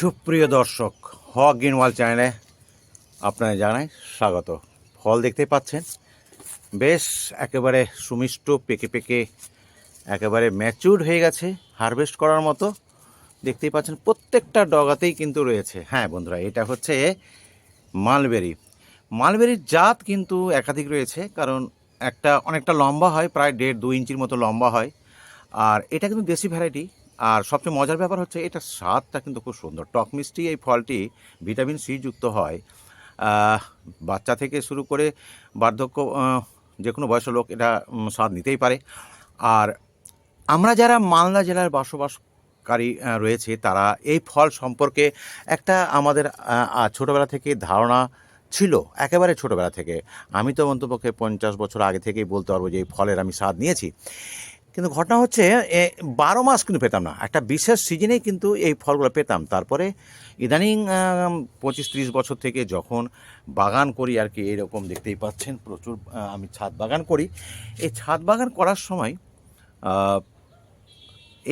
সুপ্রিয় দর্শক, হক গ্রিনওয়াল চ্যানেলে আপনারা জানাই স্বাগত। ফল দেখতে পাচ্ছেন, বেশ একেবারে সুমিষ্ট, পেকে পেকে, একেবারে ম্যাচিউর হয়ে গেছে, হারভেস্ট করার মতো। দেখতেই পাচ্ছেন, প্রত্যেকটা ডগাতেই কিন্তু রয়েছে। হ্যাঁ বন্ধুরা, এটা হচ্ছে মালবেরি। মালবেরির জাত কিন্তু একাধিক রয়েছে, কারণ একটা অনেকটা লম্বা হয়, প্রায় দেড় দু ইঞ্চির মতো লম্বা হয়। আর এটা কিন্তু দেশি ভ্যারাইটি আর সবচেয়ে মজার ব্যাপার হচ্ছে এটা স্বাদটা কিন্তু খুব সুন্দর। টক মিষ্টি এই ফলটি ভিটামিন সি যুক্ত হয়। বাচ্চা থেকে শুরু করে বার্ধক্য যে কোনো বয়সের লোক এটা স্বাদ নিতেই পারে। আর আমরা যারা মালদা জেলার বসবাসকারী রয়েছে তারা এই ফল সম্পর্কে একটা আমাদের আহ, থেকে ধারণা ছিল একেবারে ছোটবেলা থেকে। আমি তো অন্তপক্ষে পঞ্চাশ বছর আগে থেকেই বলতে পারব যে এই ফলের আমি স্বাদ নিয়েছি। কিন্তু ঘটনা হচ্ছে বারো মাস কিন্তু পেতাম না। একটা বিশেষ সিজনেই কিন্তু এই ফলগুলো পেতাম। তারপরে ইদানিং পঁচিশ ত্রিশ বছর থেকে যখন বাগান করি আর কি, এরকম দেখতেই পাচ্ছেন প্রচুর আমি ছাদ বাগান করি। এই ছাদ বাগান করার সময়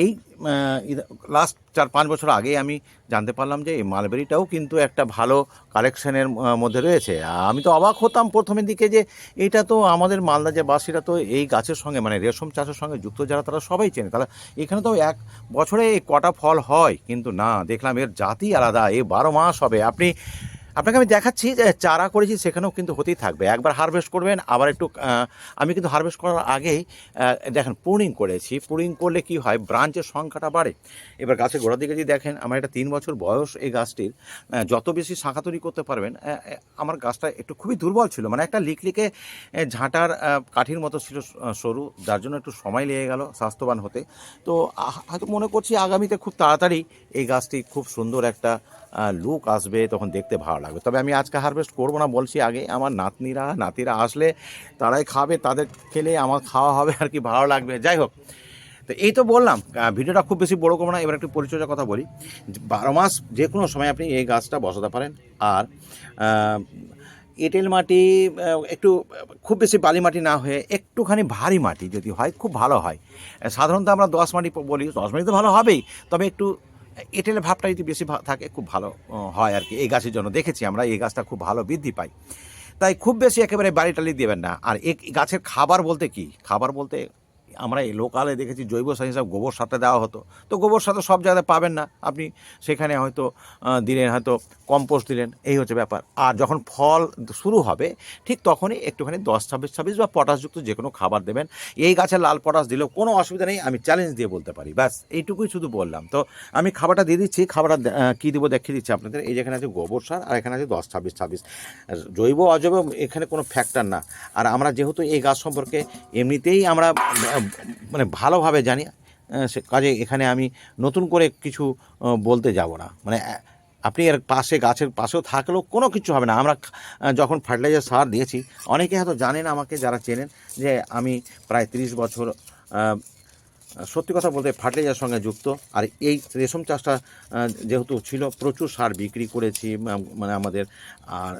এই লাস্ট চার পাঁচ বছর আগে আমি জানতে পারলাম যে এই মালবেরিটাও কিন্তু একটা ভালো কালেকশনের মধ্যে রয়েছে। আমি তো অবাক হতাম প্রথমের দিকে যে এটা তো আমাদের মালদা যে বাসীরা তো এই গাছের সঙ্গে মানে রেশম চাষের সঙ্গে যুক্ত যারা, তারা সবাই চেনে। তারা এখানে তো এক বছরে কটা ফল হয়, কিন্তু না, দেখলাম এর জাতি আলাদা, এ বারো মাস হবে। আপনি আপনাকে আমি দেখাচ্ছি যে চারা করেছি সেখানেও কিন্তু হতেই থাকবে। একবার হারভেস্ট করবেন, আবার একটু আমি কিন্তু হারভেস্ট করার আগেই দেখেন পুরিং করেছি। পুরিং করলে কি হয়? ব্রাঞ্চের সংখ্যাটা বাড়ে। এবার গাছের গোড়ার দিকে যদি দেখেন, আমার এটা তিন বছর বয়স এই গাছটির যত বেশি শাখা তৈরি করতে পারবেন আমার গাছটা একটু খুবই দুর্বল ছিল। মানে একটা লিকলিকে ঝাঁটার কাঠির মতো ছিল সরু, যার জন্য একটু সময় লেগে গেল স্বাস্থ্যবান হতে। তো হয়তো মনে করছি আগামীতে খুব তাড়াতাড়ি এই গাছটি খুব সুন্দর একটা লুক আসবে, তখন দেখতে ভালো লাগবে। তবে আমি আজকে হারভেস্ট করব না, বলছি আগে আমার নাতনিরা, নাতিরা আসলে তারাই খাবে, তাদের খেলে আমার খাওয়া হবে আর কি, ভালো লাগবে। যাই হোক, তো এই তো বললাম ভিডিওটা খুব বেশি বড় করব না, এবার একটু পরিচর্যার কথা বলি। বারো মাস যে কোনো সময় আপনি এই গাছটা বসাতে পারেন, আর এঁটেল মাটি একটু খুব বেশি বালি মাটি না হয়ে একটুখানি ভারী মাটি যদি হয়, খুব ভালো হয়। সাধারণত আমরা দশ মাটি বলি, দশ মাটি তো ভালো হবেই, তবে একটু এঁটেলের ভাবটা যদি বেশি থাকে, খুব ভালো হয় আর কি। এই গাছের জন্য দেখেছি আমরা, এই গাছটা খুব ভালো বৃদ্ধি পাই তাই খুব বেশি একেবারে বাড়ি টালি দেবেন না। আর এই গাছের খাবার বলতে কি? খাবার বলতে আমরা এই লোকালে দেখেছি জৈব সার হিসাবে গোবর সারটা দেওয়া হতো। তো গোবর সার তো সব জায়গায় পাবেন না। আপনি সেখানে হয়তো দিলেন, হয়তো কম্পোস্ট দিলেন, এই হচ্ছে ব্যাপার। আর যখন ফল শুরু হবে, ঠিক তখনই একটুখানি দশ, ছাব্বিশ ছাব্বিশ বা পটাশযুক্ত যে কোনো খাবার দেবেন। এই গাছে লাল পটাশ দিলেও কোনো অসুবিধা নেই, আমি চ্যালেঞ্জ দিয়ে বলতে পারি। ব্যাস, এইটুকুই শুধু বললাম। তো আমি খাবারটা দিয়ে দিচ্ছি, খাবারটা কী দেবো দেখিয়ে দিচ্ছি আপনাদের। এই যেখানে আছে গোবর সার আর এখানে আছে দশ, ছাব্বিশ ছাব্বিশ। জৈব, অজৈব, এখানে কোনো ফ্যাক্টর না। আর আমরা যেহেতু এই গাছ সম্পর্কে এমনিতেই আমরা মানে ভালোভাবে জানি সে কাজে এখানে আমি নতুন করে কিছু বলতে যাব না। মানে আপনি এর পাশে, গাছের পাশেও থাকলেও কোনো কিছু হবে না। আমরা যখন ফার্টিলাইজার সার দিয়েছি, অনেকে হয়তো জানেন আমাকে, যারা চেনেন, যে আমি প্রায় তিরিশ বছর সত্যি কথা বলতে ফার্টিলাইজার সঙ্গে যুক্ত। আর এই রেশম চাষটা যেহেতু ছিল, প্রচুর সার বিক্রি করেছি মানে আমাদের। আর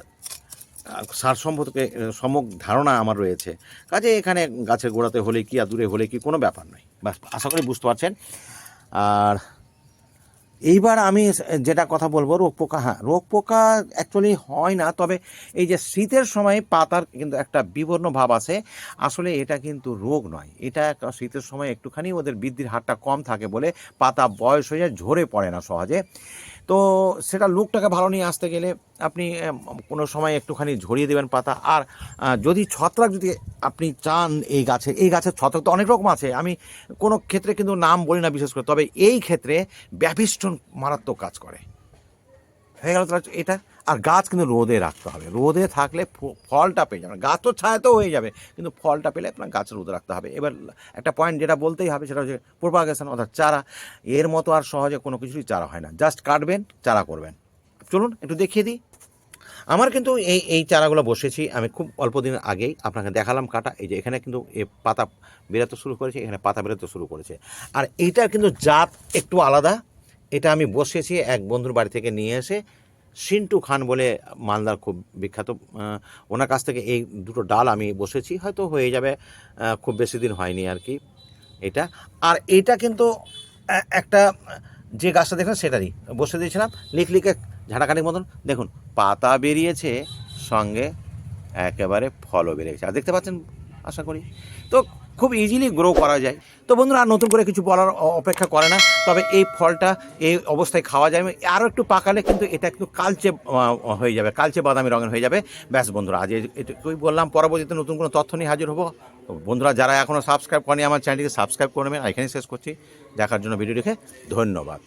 সার সম্পর্কে আহ, সম্যক ধারণা আমার রয়েছে। কাজে এখানে গাছের গোড়াতে হলে কি আর দূরে হলে কি কোনো ব্যাপার নয়। ব্যাস আশা করি বুঝতে পারছেন। আর এইবার আমি যেটা কথা বলব রোগ পোকা হ্যাঁ রোগ পোকা অ্যাকচুয়ালি হয় না তবে এই যে শীতের সময় পাতার কিন্তু একটা বিবর্ণ ভাব আছে। আসলে এটা কিন্তু রোগ নয়। এটা একটা শীতের সময় একটুখানি ওদের বৃদ্ধির হারটা কম থাকে বলে পাতা বয়স হয়ে ঝরে পড়ে না সহজে। তো সেটা লুকটাকে ভালো নিয়ে আসতে গেলে আপনি কোনো সময় একটুখানি ঝরিয়ে দেবেন পাতা। আর যদি ছত্রাক যদি আপনি চান এই গাছে, এই গাছের ছত্রাক তো অনেক রকম আছে। আমি কোনো ক্ষেত্রে কিন্তু নাম বলি না বিশেষ করে, তবে এই ক্ষেত্রে ব্যাপিস্টন মারাত্মক কাজ করে। হয়ে গেল এটা? আর গাছ কিন্তু রোদে রাখতে হবে। রোদে থাকলে ফলটা পেয়ে যাবে গাছ তো ছায়াতেও হয়ে যাবে, কিন্তু ফলটা পেলে আপনার গাছ রোদে রাখতে হবে। এবার একটা পয়েন্ট যেটা বলতেই হবে সেটা হচ্ছে প্রোপাগেশন অর্থাৎ চারা। এর মতো আর সহজে কোনো কিছুই চারা হয় না। জাস্ট কাটবেন, চারা করবেন। চলুন, একটু দেখিয়ে দিই। আমার কিন্তু এই এই চারাগুলো বসেছি। আমি খুব অল্প দিন আগেই আপনাকে দেখালাম কাটা। এই যে এখানে কিন্তু এ পাতা বেরোতে শুরু করেছে, এখানে পাতা বেরোতে শুরু করেছে। আর এইটার কিন্তু জাত একটু আলাদা। এটা আমি বসেছি, এক বন্ধুর বাড়ি থেকে নিয়ে এসে সিন্টু খান বলে মালদার খুব বিখ্যাত। ওনার কাছ থেকে এই দুটো ডাল আমি বসেছি, হয়তো হয়ে যাবে খুব বেশি দিন হয়নি আর কি এটা। আর এইটা কিন্তু একটা, যে গাছটা দেখলাম সেটারই, বসে দিয়েছিলাম লিকে ঝাঁটাকাটির মতন। দেখুন, পাতা বেরিয়েছে, সঙ্গে একেবারে ফলও বেরিয়েছে। আর দেখতে পাচ্ছেন আশা করি। তো খুব ইজিলি গ্রো করা যায়। তো বন্ধুরা, আর নতুন করে কিছু বলার অপেক্ষা করে না। তবে এই ফলটা এই অবস্থায় খাওয়া যায়। আরও একটু পাকালে কিন্তু এটা একটু কালচে হয়ে যাবে। কালচে বাদামি রঙের হয়ে যাবে। ব্যাস বন্ধুরা, আজ এটুকুই বললাম, পরবর্তীতে নতুন কোনো তথ্য নিয়ে হাজির হব। বন্ধুরা, যারা এখনও সাবস্ক্রাইব করেনি, আমার চ্যানেলটিকে সাবস্ক্রাইব করবেন আর এখানেই শেষ করছি। দেখার জন্য ভিডিও দেখে ধন্যবাদ।